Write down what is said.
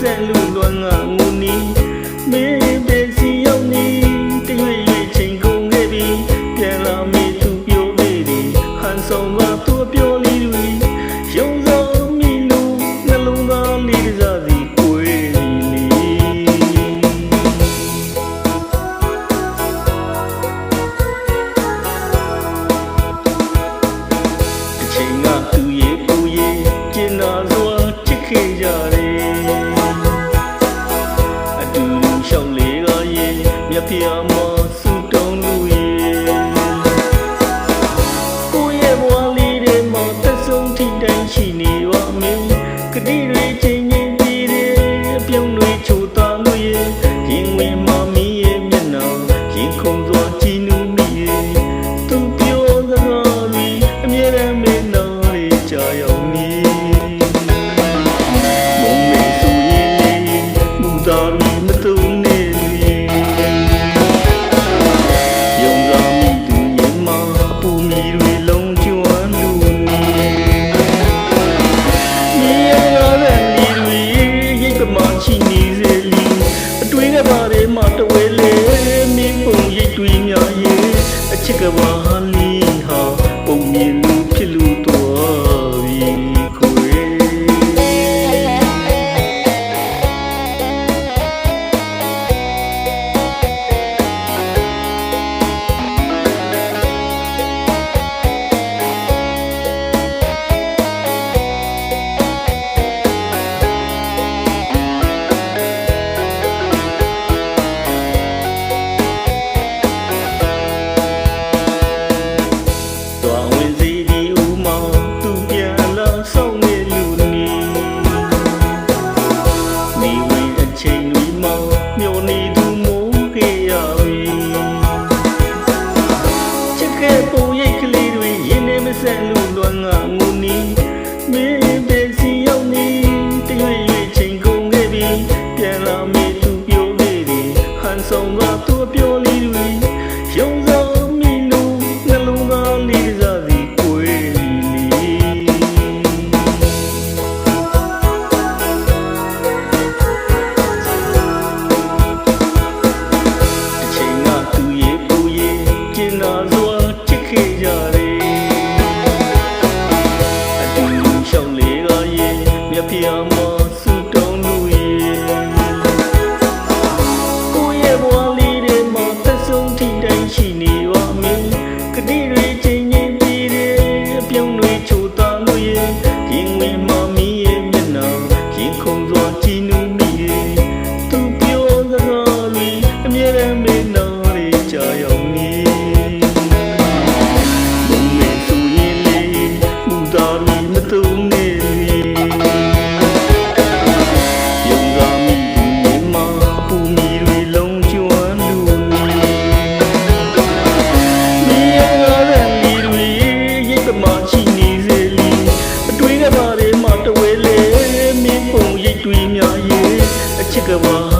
ဆက်လူလွန်ငါငူနီမေဘ မြတ်ဖျားမဆူတောင်းလူရဲ့ကိုယ့်ရဲ့ဘဝလေးတွေမှာသက်ဆုံးထိတိုင်းရှိနေပါမယ်ကတိတွေချ ပြန်လာမေသူပြောလေးတွေဟန်ဆောင်ကသူပြောလေးတွေရုံစားမိလို့နှလုံးသားလေးစားစီကိုယ်လေးအချိန်ကသူရဲ့ပူရဲ့ကျင်နာလို့ 个我。